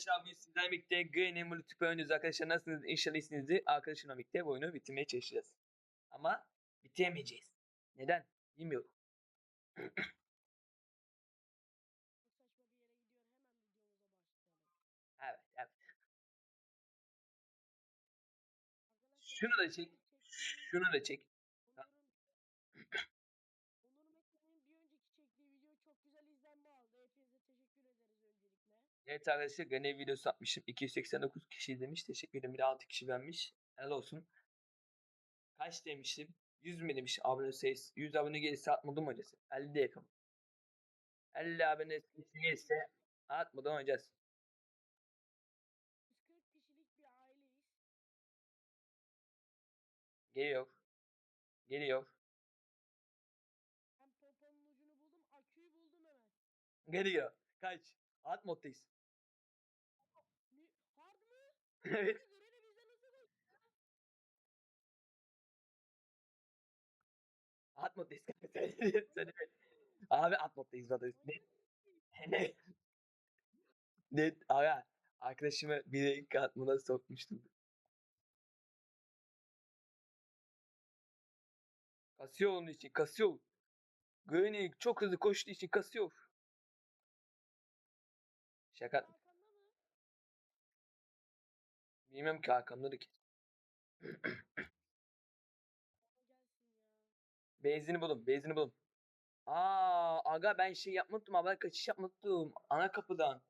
arkadaşlar bugün sizlerle birlikte Green Multiplayer oynuyoruz arkadaşlar. Nasılsınız? İnşallah iyisinizdir. Arkadaşımla birlikte bu oyunu bitirmeye çalışacağız. Ama bitiremeyeceğiz. Neden? Bilmiyorum. Çok saçma bir yere gidiyor. Hemen videomuza başlayalım. Evet, evet. Şunu da çek. Şunu da çek. Evet arkadaşlar Green videosu atmışım. 289 kişi izlemiş. Teşekkür ederim. Bir de 6 kişi beğenmiş. Helal olsun. Kaç demiştim? 100 mü demiş abone sayısı? 100 abone gelirse atmadım oynayacağız. 50 de yakın. 50 abone gelirse atmadan oynayacağız. 140 kişilik bir aileyiz. Geliyor. Geliyor. Ben pompanın ucunu buldum. Aküyü buldum hemen. Geliyor. Kaç? At moddayız. Evet. Görene bizden hızlı koş. At moddayız. Söyle- söyle. Abi at moddayız. zaten. Ne? Ne? Ne? Aga. Arkadaşımı bir dakika atmına sokmuştum. Kasıyor onun için. Kasıyor. Granny çok hızlı koştuğu için kasıyor. Şaka. Bilmiyorum ki arkamda da ya. Benzini bulun. Benzini bulun. Aa, aga ben şey yapmadım. Haber kaçış yapmadım. Ana kapıdan.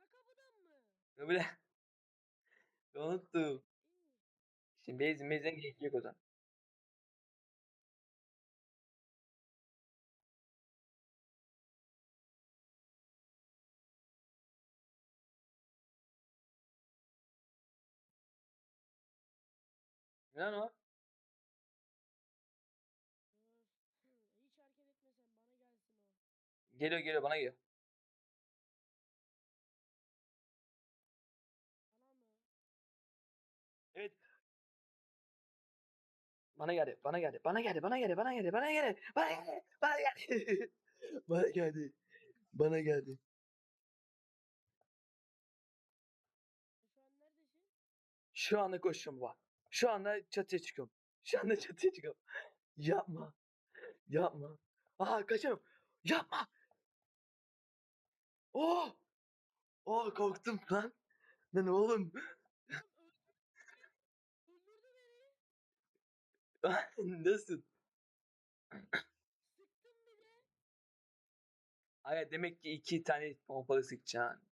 Ana kapıdan mı? Böyle. Unuttum. İyi. Şimdi benzin benzin gerek yok o zaman. Ne lan o? Hiç hareket etmesen bana gelsin o. Geliyor geliyor bana geliyor. Evet. Bana geldi, bana geldi, bana geldi, bana geldi, bana geldi, bana geldi, bana geldi, bana geldi. bana geldi. Bana geldi. E Şu an neredesin? Şu anda koşuyorum bak. Şu anda çatıya çıkıyorum. Şu anda çatıya çıkıyorum. Yapma. Yapma. Aa kaçıyorum. Yapma. Oh. Oh korktum lan. Lan oğlum. Nasıl? Sıktım bir de. Ay demek ki iki tane pompalı sıkacaksın.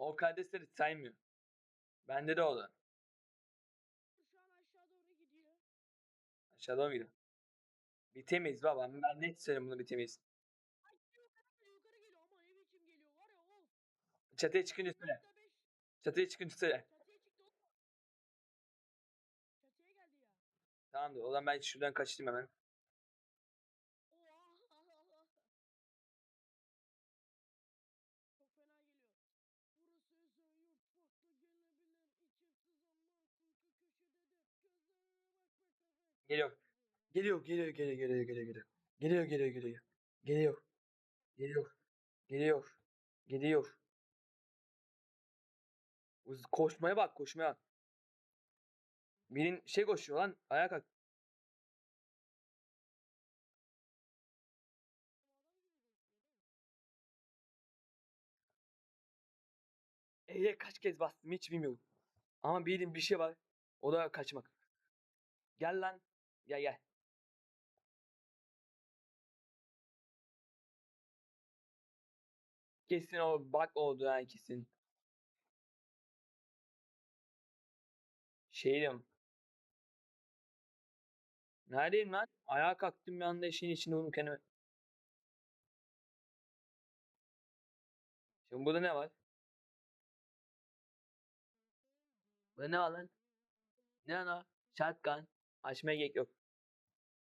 O kardeşleri saymıyor. Bende de oldu. Şu an aşağı doğru gidiyor. Aşağıda mı gidiyor? Bitemeyiz baba. Ben net söyleyeyim bunu bitemeyiz. Ay yukarı yukarı geliyor ama ne biçim geliyor var ya of. Çatıya çıkınca söyle. Çatıya çıkınca söyle. Tamamdır. O zaman ben şuradan kaçtım hemen. Geliyor. Geliyor, geliyor, geliyor, geliyor, geliyor, geliyor. Geliyor, geliyor, geliyor. Geliyor. Geliyor. Geliyor. Geliyor. Koşmaya bak, koşmaya. Birin şey koşuyor lan. Ayağa kalk. E'ye kaç kez bastım hiç bilmiyorum. Ama bildiğim bir şey var. O da kaçmak. Gel lan. Gel gel. Kesin o bak oldu yani kesin. Şeydim. Neredeyim lan? Ayağa kalktım bir anda işin içinde buldum kendimi. Şimdi burada ne var? Burada ne var lan? Ne o? Shotgun. Açmaya gerek yok.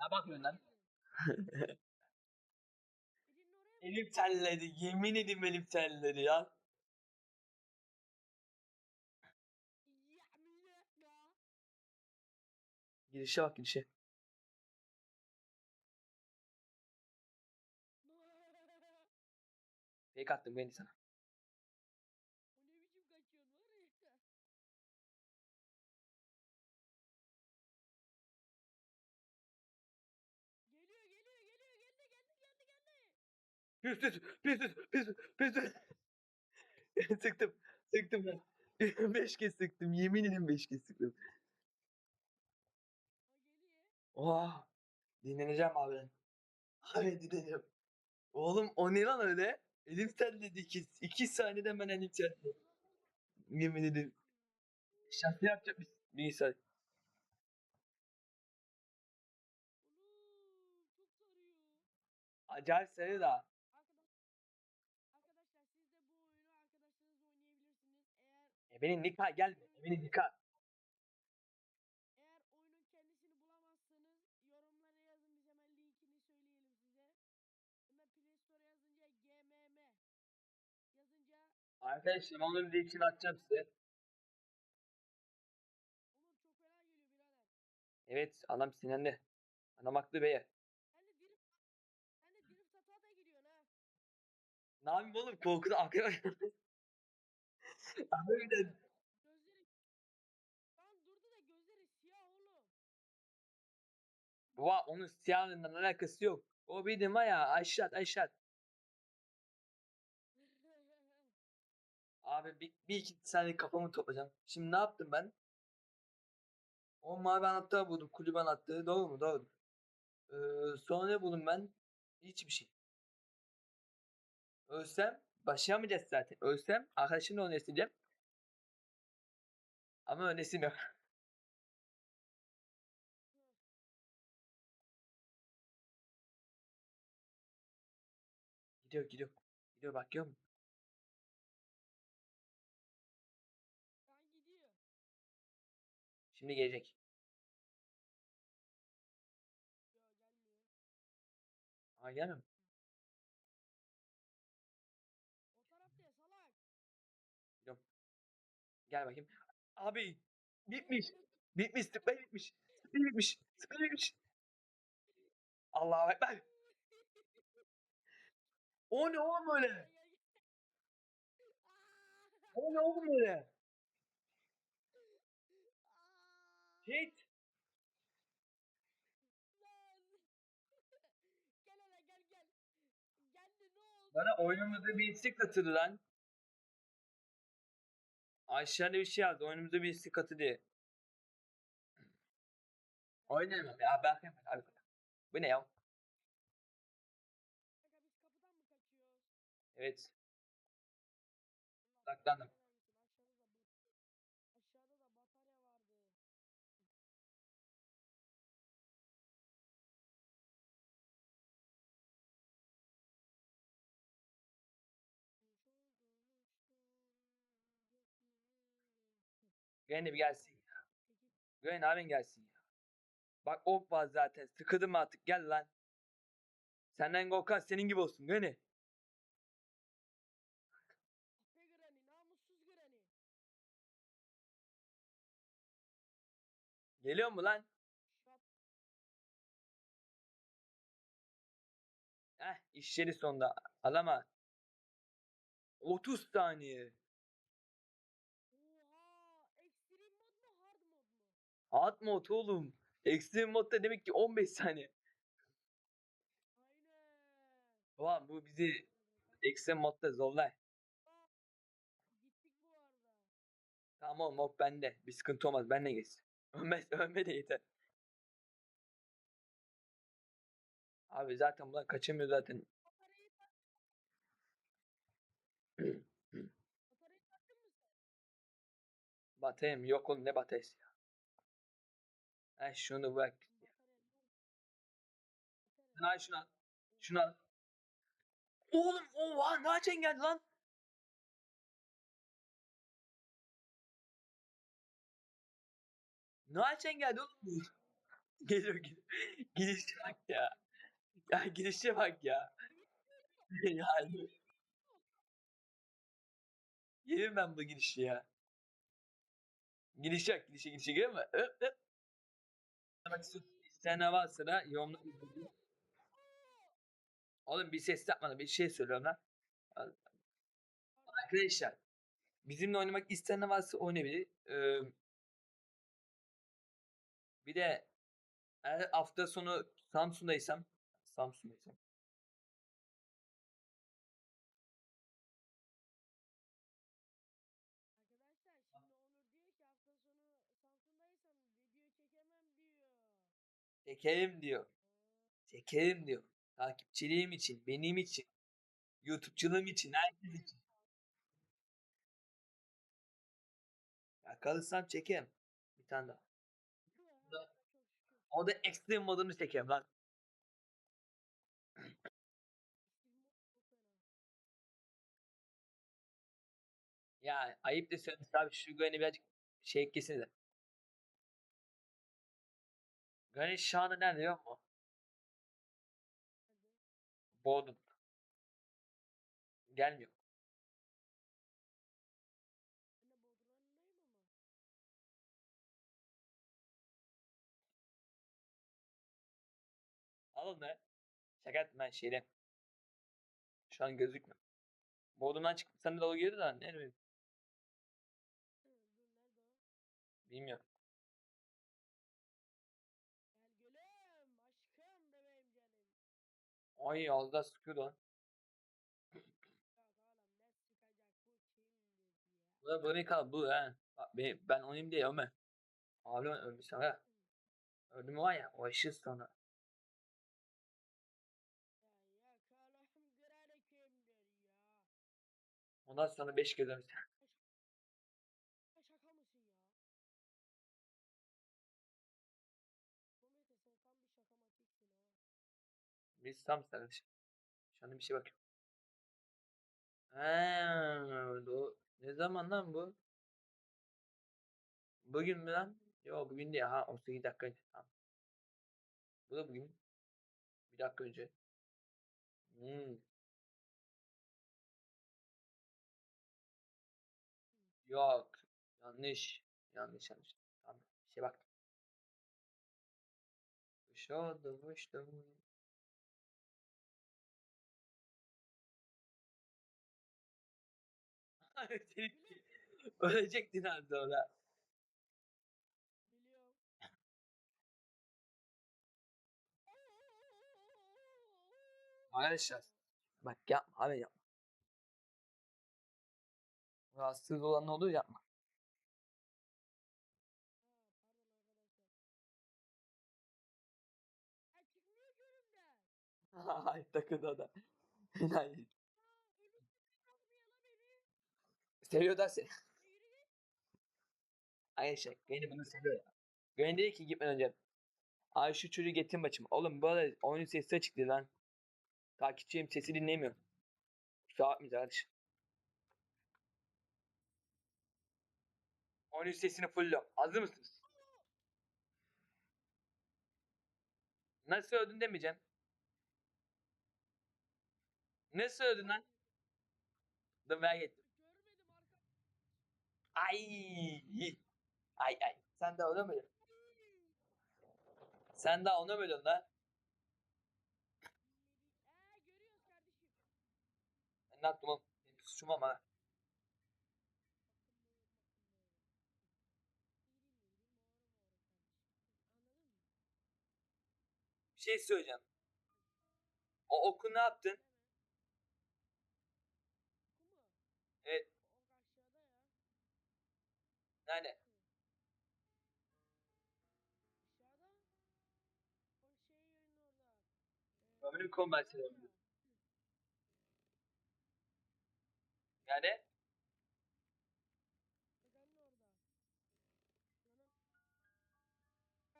Ne bakıyorsun lan? Elim terledi. Yemin ederim elim terledi ya. Girişe bak girişe. Fake attım beni sana. O ne biçim kaçıyorsun var ya. Geliyor geliyor geliyor geldi geldi geldi geldi. Püs püs püs püs püs püs. sıktım. Sıktım ben. beş kez sıktım. Yemin ederim beş kez sıktım. Oha. Dinleneceğim abi. Abi dinleneceğim. Oğlum o ne lan öyle? Elim terledi iki, iki saniyeden ben elim terledi. Yemin ederim. Şahsi yapacak bir, sarıyor. Acayip sarı da. Arkadaş, arkadaşlar siz de bu oyunu arkadaşlarınızla oynayabilirsiniz. Ebenin nikah gelme. Ebenin nikah. eğer oyunun kendisini bulamazsanız yorumlara yazın biz hemen linkini söyleyelim size. Hemen Play Store yazınca GMM yazınca Arkadaşlar onun linkini atacağım size. Onur çok fena geliyor birader. Evet adam sinirlendi. Adam haklı beye. Sen de drift sen de drift hata da giriyorsun ha. Ne yapayım oğlum korkuda aklıma De Gözleri Lan durdu da gözleri siyah oğlum. Baba onun siyahından alakası yok. O bildim var ya aşağı aşağı. Abi bir, bir iki saniye kafamı toplayacağım. Şimdi ne yaptım ben? O mavi anahtarı buldum. Kulüp anahtarı. Doğru mu? Doğru. Ee, sonra ne buldum ben? Hiçbir şey. Ölsem başlayamayacağız zaten. Ölsem arkadaşımla oynayacağım. Ama öylesin yok. Gidiyor gidiyor. Gidiyor bak görüyor musun? Lan gidiyor. Şimdi gelecek. Yo gelmiyor. Aa gelmiyor Gel bakayım. Abi bitmiş. Bitmiş. Tıkla bitmiş. Tıkla bitmiş. Tıkla bitmiş. Allah'a ekber. O ne oğlum öyle? O ne oğlum öyle? Oldu? Bana oyunumuzda bir istek atıldı lan. Aşağıda bir şey yazdı. Oyunumuzda bir istek atı diye. Oynayamam ya. Ben abi. Bu ne ya? Evet. Saklandım. Gene bir gelsin. Peki Güven abin gelsin ya. Bak ok var zaten. Sıkıldım artık. Gel lan. Senden korkan senin gibi olsun. Granny. Geliyor mu lan? Heh işleri sonunda. Alama. 30 saniye. Oha! Extreme mod mu hard mod Hard mod oğlum. Extreme modda demek ki 15 saniye. Aynen. Ulan bu bizi Extreme modda zorlar. Aa, Gittik bu arada. Tamam oğlum ok bende. Bir sıkıntı olmaz. Benle geçsin. Ölmez, ölme de yeter. Abi zaten bundan kaçamıyor zaten. Batayım yok oğlum ne batayız ya. Ha şunu bak. Şunu al. Şunu al. Oğlum oha ne açın geldi lan? Ne açın geldi oğlum? Geliyor geliyor. Girişe bak ya. Ya girişe bak ya. yani. Yerim ben bu girişi ya. Giriş yok. Girişe girişe girme. mi? Öp öp. Sen ne varsa da. Oğlum bir ses yapmadan bir şey söylüyorum lan. Arkadaşlar bizimle oynamak isteyen varsa oynayabilir. Ee, bir de hafta sonu Samsun'daysam Samsun'daysam Arkadaşlar şimdi Onur diyor ki hafta sonu Samsun'daysam video çekemem diyor. Çekerim diyor. Çekerim diyor. Takipçiliğim için, benim için, YouTube'culuğum için, herkes için. Ya kalırsam çekerim. Bir tane daha. O da extreme modunu çekerim lan. Ya ayıp da söylemiş abi şu Granny birazcık şey etkisini de. Granny şu anda nerede musun? Hadi. Bodrum. Gelmiyor. Alın ne? Şaka ettim ben şeyde. Şu an gözükmüyor. Bodrum'dan çıktı. Sen de dalga girdi de ne bileyim. Bilmiyorum. Gel gülüm aşkım bebeğim canım. Ay az daha sıkıyordu lan. Ne bu. Bu böyle kal bu. Bak Ben, ben oynayayım diye öme. Abi ölmüş ha. Öldüm var ya o işi ya. Ondan sonra 5 kez ölmüş. Ya şaka mısın ya? Komete sen tam bir şakamatiksin ha. Biz tam sarılış. Şu anda bir şey bakıyorum. Heee, do- ne zaman lan bu? Bugün mü lan? Yok bugün değil. Ha 18 dakika önce. Tamam. Bu da bugün. Bir dakika önce. Hmm. Yok. Yanlış. Yanlış yanlış. Tamam. Bir şey bak. Dışarıda Ölecektin az sonra. Biliyorum. Arkadaşlar. Bak yapma abi yapma. Rahatsız olan ne olur yapma. Ay takıldı o da. Enayi. Ha önümden kalkmıyor la beni. Seviyor da seni. Git. Arkadaşlar Granny bunu seviyor ya. Granny dedi ki gitmeden önce. Ay şu çocuğu getirin başıma. Oğlum böyle oyunun sesi açık değil lan. Takipçiyim sesi dinlemiyor. Kusura bakmayın kardeşim. Oyunun sesini fullüyorum. Hazır mısınız? Nasıl öldün demeyeceğim. Nasıl öldün lan? Dur merak ettim. Ay. Ay ay. Sen ona mı öldün? Sen daha ona mı öldün lan? Ben ne yaptım oğlum? Benim suçum ama. Bir şey söyleyeceğim. O oku ne yaptın? Evet. O ok aşağıda ya. Nerede? Aşağıda. O şey yerin orada. Ee, Ömrüm konu ben seni Yani Neden orada?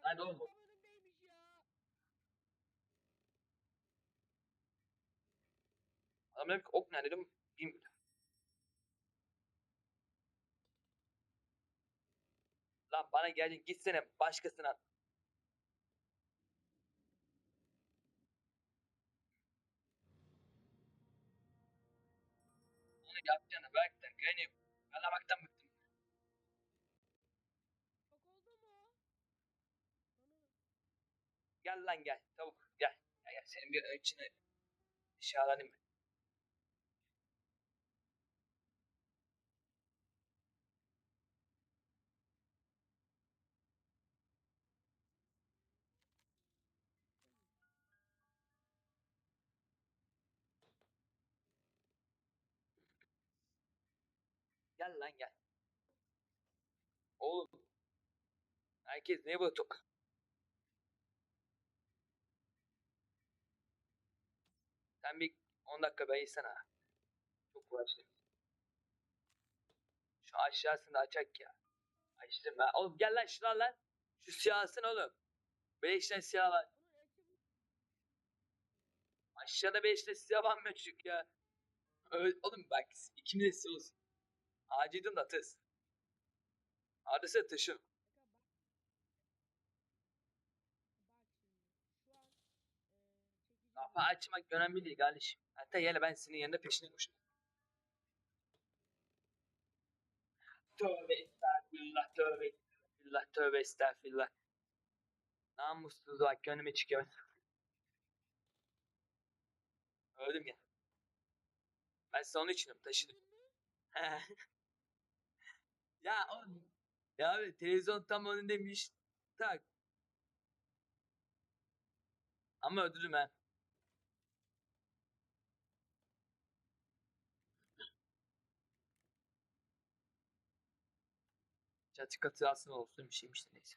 Hadi oğlum. Önümdeymiş ya. Adam dedim ki ok nerede dedim. Bilmiyorum. Lan bana geldin gitsene başkasına. Onu yapacağını belki yani ağlamaktan bıktım. Çok oldu mu? Ana. Gel lan gel tavuk gel. Gel, gel. senin bir içine şahalanayım Gel lan gel. Oğlum. Herkes ne bu tok? Sen bir 10 dakika ben yesene. Çok uğraştım. Şu aşağısını açak ya. Açtım ben. Oğlum gel lan şuna lan. Şu siyahsın oğlum. Beş siyah var. Aşağıda beş tane siyah var mı çocuk ya? Öyle, oğlum bak ikimiz de siyah olsun. Acıdın da tız. Adrese taşı. Kanka bak. Bak şimdi. Şu an eee çekici Kapı açmak önemli değil kardeşim. Hatta yine ben senin yanında peşine koştum. Tövbe estağfirullah, tövbe estağfirullah, tövbe estağfirullah. Namussuz bak önüme çıkıyor. Öldüm ya. Ben size onun için taşıdım. ya oğlum. Ya abi televizyon tam önündeymiş. Tak. Ama öldürdüm ha. Çatı katı aslında olsun bir şeymiş de neyse.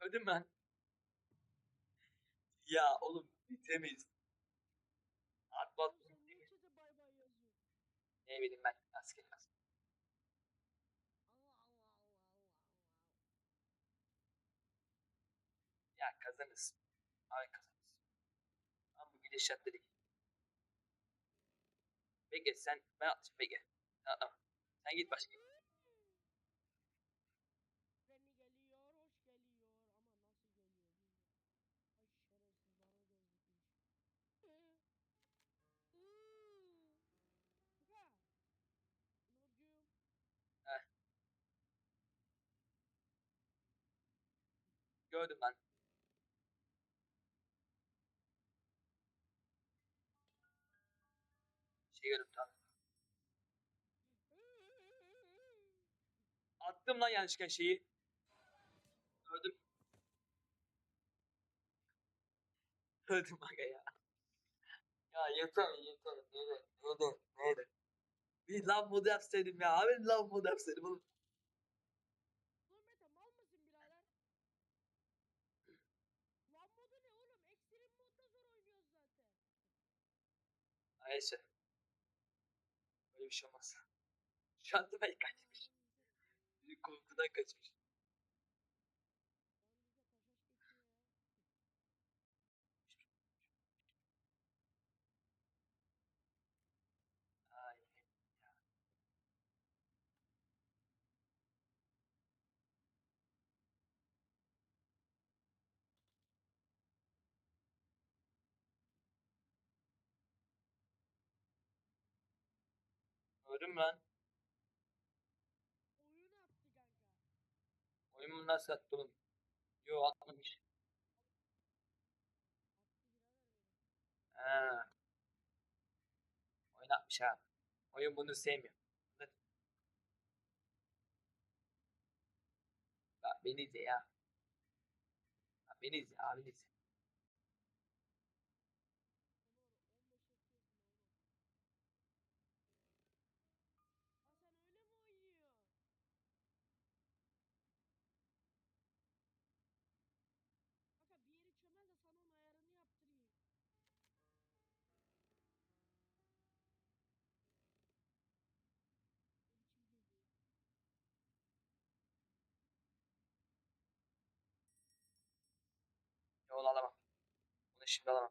Öldüm ben. Ya oğlum bitemeyiz. Atlat. Chat'e bay? Ne bileyim ben asker Allah. Ya kazanırız. Ay kazanırız. Ama bu gidişatta değil. Bege sen ben atacağım Bege. Atlama. Sen git başka. Gördüm ben. Şey gördüm tamam. Attım lan yanlışlıkla şeyi. Gördüm. Öldüm aga ya. Ya yeter yeter. Neydi? Neydi? Neydi? Bir love modu yapsaydım ya. Abi love modu yapsaydım oğlum. Dur Mete mal mısın birader? Lan modu ne oğlum? Ekstrem modda zor oynuyoruz zaten. Neyse. Böyle bir şey olmaz. Ben kaçmış. Korkudan kaçmış. Mü lan? Oyun attı kanka. Oyumu nasıl attı oğlum? Yo atmamış. Ha. Oyun atmış ha. Oyun bunu sevmiyor. Bak beni izle ya. Bak beni izle abi izle. Onur 15 yapıyorsun oğlum. Aa sen öyle mi oynuyorsun? Kanka bir yeri çömel de sana onun ayarını yaptırayım. Onu alamam. Onu şimdi alamam.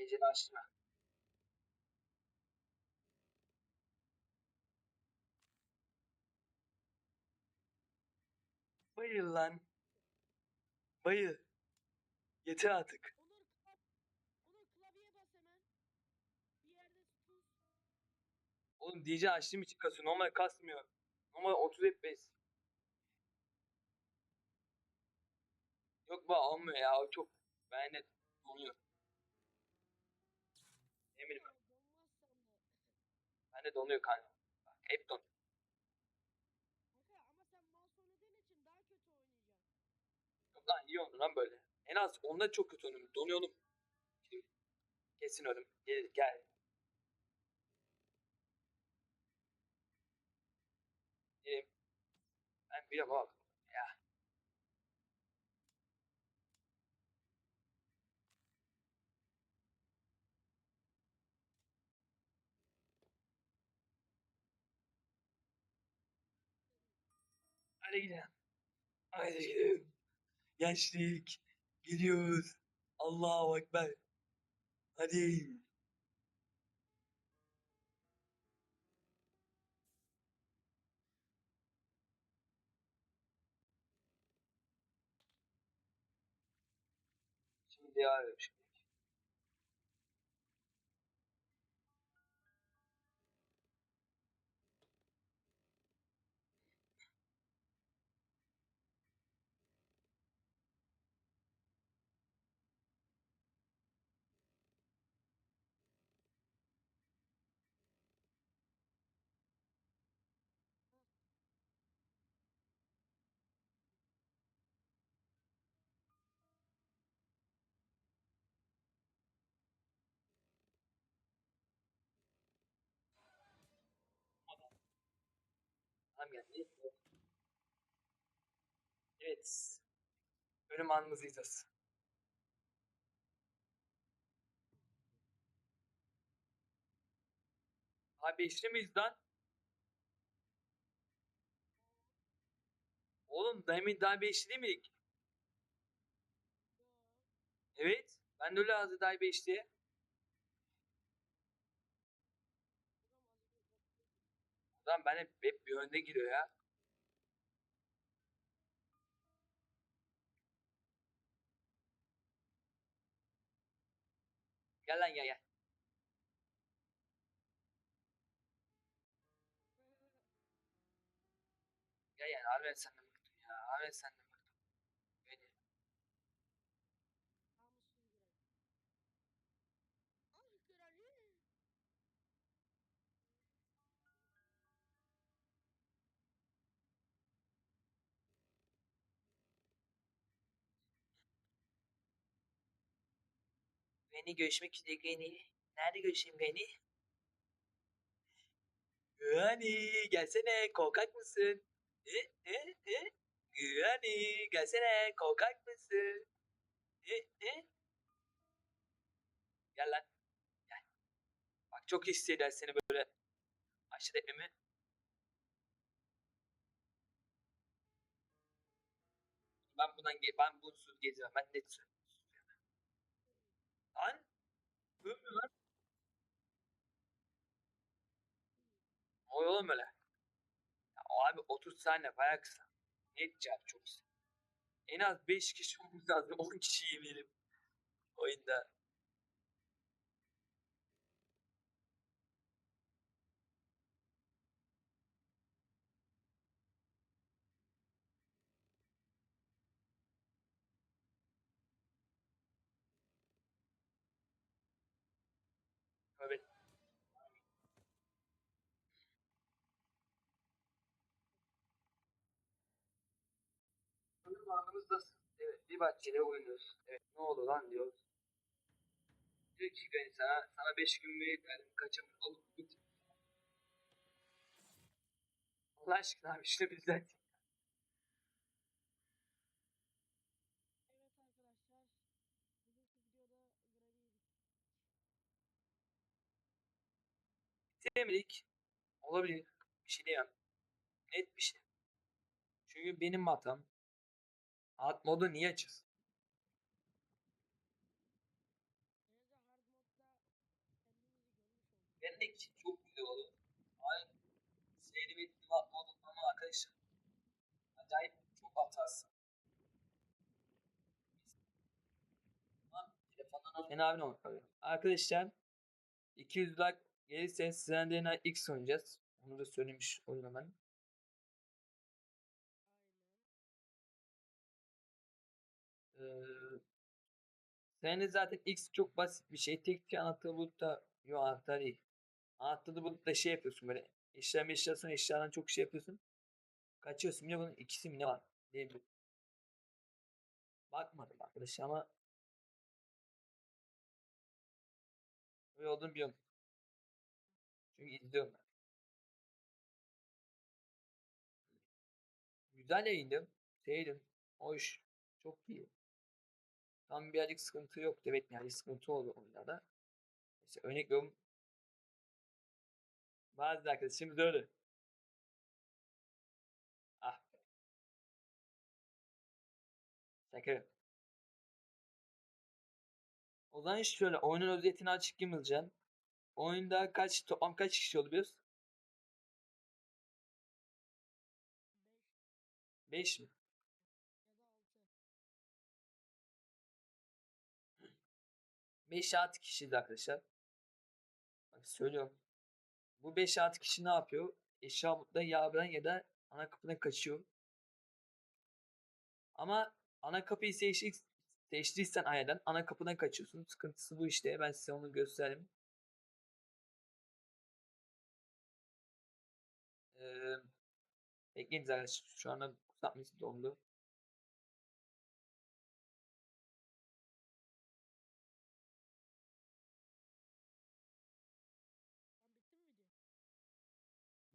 İyice açma. Bayıl lan. Bayıl. Yeter artık. Onur klav Onur klavyeye bas hemen. Bir yerde tuz. Oğlum DJ açtığım için kasıyor. Normal kasmıyor. Normal 30 FPS. Yok bu almıyor ya. O çok. Ben de donuyor. De donuyor kanka. Bak, hep don. Kanka ama sen mouse oynadığın için daha kötü oynayacaksın. Yok lan iyi oldu lan böyle. En az onda çok kötü oynadım. Donuyordum. Şimdi kesin ölüm. Gel gel. Gelin. Ben biliyorum bak. Hadi gidelim. Hadi gidelim. Gençlik. Gidiyoruz. Allahu Ekber. Hadi. Şimdi edelim şimdi. Tamam geldi. Evet. Ölüm anımızı izliyoruz. Abi işte miyiz lan? Oğlum demin daha beşli değil miydik? Evet. Ben de öyle hazır daha beşli. Buram az önce. Lan ben hep, hep bir önde giriyor ya. Gel lan gel gel. Gel yani harbiden senden bıktım ya. Harbiden senden Beni görüşmek üzere Gani. Nerede görüşeyim Gani? Gani gelsene korkak mısın? E, e, e? Gani gelsene korkak mısın? E, e? Gel lan. Gel. Bak çok hisseder seni böyle aşırı etmemi. Ben bundan ben bunsuz gezemem. Ben net söylüyorum. Lan. Ne oluyor oğlum öyle? Ya, abi 30 saniye bayağı kısa. Ne edeceğim çok kısa. En az 5 kişi olmamız lazım. 10 kişi yemeyelim. Oyunda. Evet. Fenerbahçe'de oynuyoruz. Evet ne oldu lan diyor. Diyor ki ben sana, sana 5 gün mühlet verdim. Kaçamam alıp git. Allah aşkına abi işte bizden. Evet arkadaşlar. Bugünkü videoda Gravy'yi Bitiremedik. Olabilir. Bir şey diyemem. Net bir şey. Çünkü benim hatam. Hard modu niye açıyorsun? Neyse hard modda kendimizi görmüş olduk. Bendeki çok güzel oldu. Ay, seyri ve hard modu ama arkadaşlar. Acayip çok hatası. Ben abone olmak tabii. Arkadaşlar 200 like gelirse sizden X oynayacağız. Onu da söylemiş olayım hemen. Ee, senin zaten X çok basit bir şey. Tek bir anahtarı bulup da yok anahtar değil. Anahtarı bulup da şey yapıyorsun böyle. Eşya meşyasın eşyadan çok şey yapıyorsun. Kaçıyorsun. Bir bunun ikisi mi ne var? Diyebilirim. Bakmadım arkadaş ama öyle olduğunu biliyorum. Çünkü izliyorum ben. Güzel yayındı. Seyredin. Hoş. Çok iyi. Tam birazcık sıkıntı yok. Evet yani sıkıntı oldu oyunlarda. İşte örnek veriyorum. Bazı arkadaşımız öyle. Ah. Şaka. O zaman şöyle oyunun özetini açıklayayım hızlıca. Oyunda kaç toplam kaç kişi oluyoruz? 5 5 mi? 5 6 kişiyiz arkadaşlar. Bak söylüyorum. Bu 5 6 kişi ne yapıyor? Eşya mutlu yağdan ya da ana kapıdan kaçıyor. Ama ana kapıyı seçtik, seçtiysen ayardan ana kapıdan kaçıyorsun. Sıkıntısı bu işte. Ben size onu göstereyim. Ee, bekleyiniz arkadaşlar. Şu anda kusatması dondu.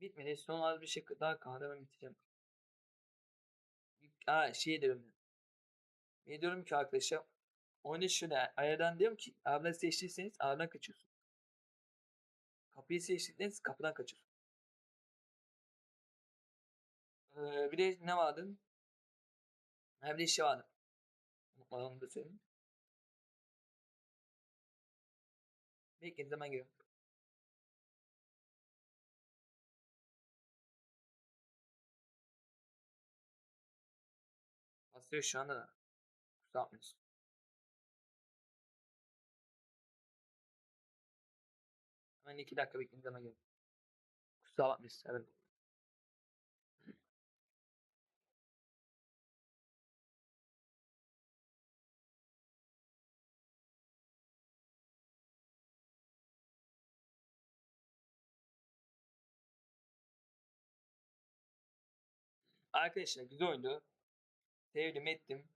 Bitmedi. Son az bir şey daha kaldı. Ben bitireceğim. Aa şey diyorum. Ne diyorum ki arkadaşlar? Oyunu şöyle ayardan diyorum ki abla seçtiyseniz abladan kaçıyorsun. Kapıyı seçtiyseniz kapıdan kaçıyorsun. Ee, bir de ne vardı? Ha bir de şey vardı. Unutmadan onu da söyleyeyim. Bekleyin zaman geliyorum. Basıyor şu anda da. Kusura bakmıyorsun. Hemen iki dakika bekleyin zaman geliyorum. Kusura bakmıyorsun. Evet. Arkadaşlar güzel oyundu. Sevdim ettim.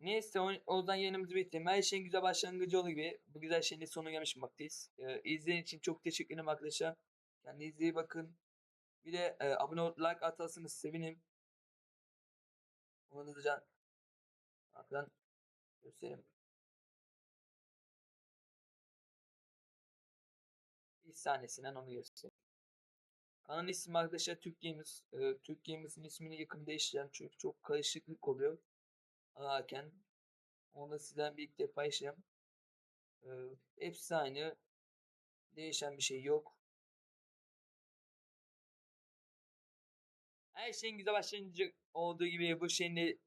Neyse o, o zaman yayınımızı bitireyim. Her şeyin güzel başlangıcı olduğu gibi bu güzel şeyin de sonuna gelmiş bulunmaktayız. Ee, izlediğiniz için çok teşekkür ederim arkadaşlar. Kendinize iyi bakın. Bir de e, abone olup like atarsanız sevinirim. Onu hızlıca arkadan göstereyim. Bir saniyesinden onu göstereyim. Kanalın ismi arkadaşlar Türk Gamers. Ee, Türk Gamers'ın ismini yakın değiştireceğim çünkü çok karışıklık oluyor. Ararken. Onu da sizden birlikte paylaşacağım. Ee, hepsi aynı. Değişen bir şey yok. Her şeyin güzel başlayınca olduğu gibi bu şeyin de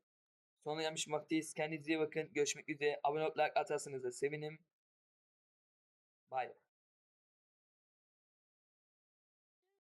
sonuna gelmiş bulunmaktayız. Kendinize iyi bakın. Görüşmek üzere. Abone olup like atarsanız da sevinirim. Bye.